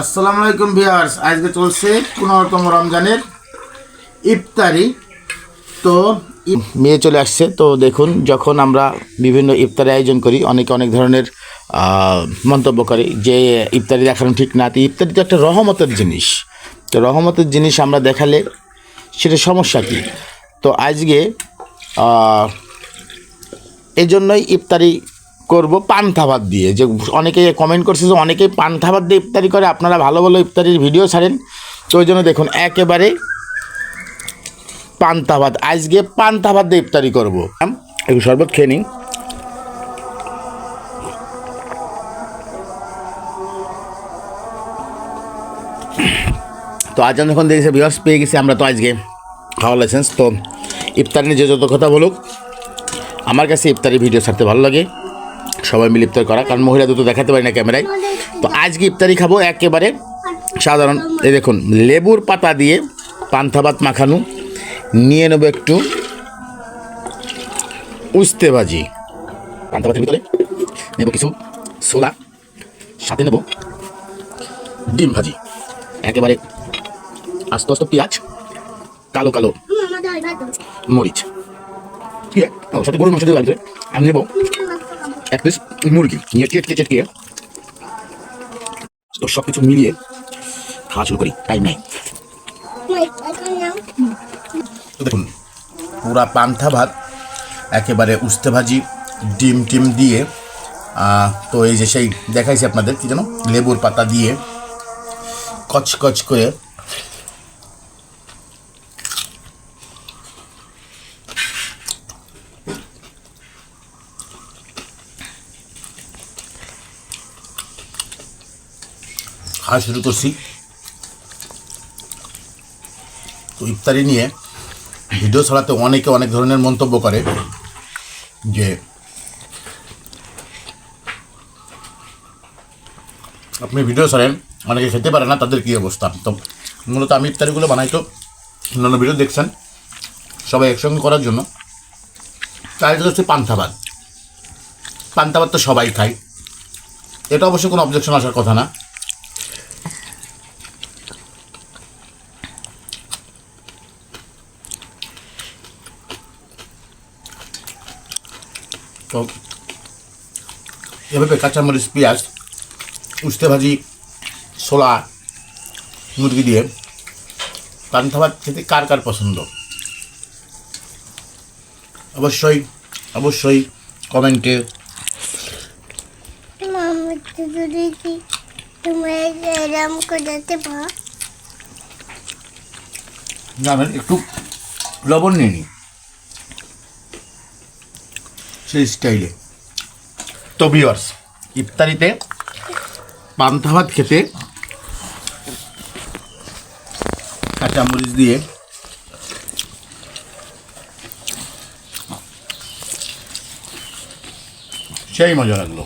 আসসালামু আলাইকুম ভিউয়ার্স আজকে চলছে পনেরোতম রমজানের ইফতারি। তো মেয়ে চলে আসছে তো দেখুন যখন আমরা বিভিন্ন ইফতারি আয়োজন করি অনেকে অনেক ধরনের মন্তব্য করে যে ইফতারি দেখানো ঠিক না। ইফতারি তো একটা রহমতের জিনিস। তো রহমতের জিনিস আমরা দেখালে সেটা সমস্যা কী? তো আজকে আহ, এই জন্যই ইফতারি করব পান্থা ভাত দিয়ে। যে অনেকেই কমেন্ট করছে যে অনেকেই পান্থা ভাত দিয়ে ইফতারি করে, আপনারা ভালো ভালো ইফতারির ভিডিও ছাড়েন। তো ওই জন্য দেখুন, একেবারে পান্তা আজকে পান্তা দিয়ে ইফতারি করব। একটু শরবত খেয়ে নিন তো আজ যখন দেখেছি বিহস পেয়ে গেছি আমরা তো আজকে খাওয়া লাইসেন্স তো ইফতারি নিয়ে যে যত কথা বলুক, আমার কাছে ইফতারি ভিডিও ছাড়তে ভালো লাগে। সবাই মিলে ইফতার করা, কারণ মহিলা দুটো দেখাতে পারি না ক্যামেরায়। তো আজকে ইফতারি খাব একেবারে সাধারণ, এই দেখুন, লেবুর পাতা দিয়ে পান্থা ভাত মাখানো, নিয়ে নেব একটু উস্তে ভাজি। পান্থা ভাতের ভিতরে নেব কিছু ছোলা সাথে নেব ডিম ভাজি। একেবারে আস্তে আস্তে পেঁয়াজ, কালো কালো মরিচ। সাথে গরুর মাংস দিয়ে আমি নেব এক পিস মুরগি। নিয়ে চেটকে চেটকে তো সব কিছু মিলিয়ে খাওয়া শুরু করি। টাইম নাই। দেখুন, পুরা পান্থা ভাত একেবারে উস্তে ভাজি, ডিম টিম দিয়ে তো এই যে সেই দেখাইছি আপনাদের, কি জানো লেবুর পাতা দিয়ে কচকচ করে খাওয়া শুরু করছি তো ইফতারি নিয়ে ভিডিও ছড়াতে অনেকে অনেক ধরনের মন্তব্য করে যে আপনি ভিডিও ছাড়েন, অনেকে খেতে পারে না, তাদের কী অবস্থা? তো মূলত আমি ইফতারিগুলো বানাই তো, অন্যান্য ভিডিও দেখছেন, সবাই একসঙ্গে করার জন্য। চাইটা হচ্ছে পান্থা ভাত পান্থা ভাত তো সবাই খায়। এটা অবশ্য কোনো অবজেকশন আসার কথা না। তো এভাবে কাঁচামরিচ পেঁয়াজ উস্তে ভাজি ছোলা মুরগি দিয়ে পান্থা ভাত খেতে কার কার পছন্দ অবশ্যই অবশ্যই কমেন্টে জানেন একটু লবণ নিয়ে নিই স্টাইলে। তো ভিওর্স ইফতারিতে পান্তা ভাত খেতে কাঁচামরিচ দিয়ে সেই মজা লাগল।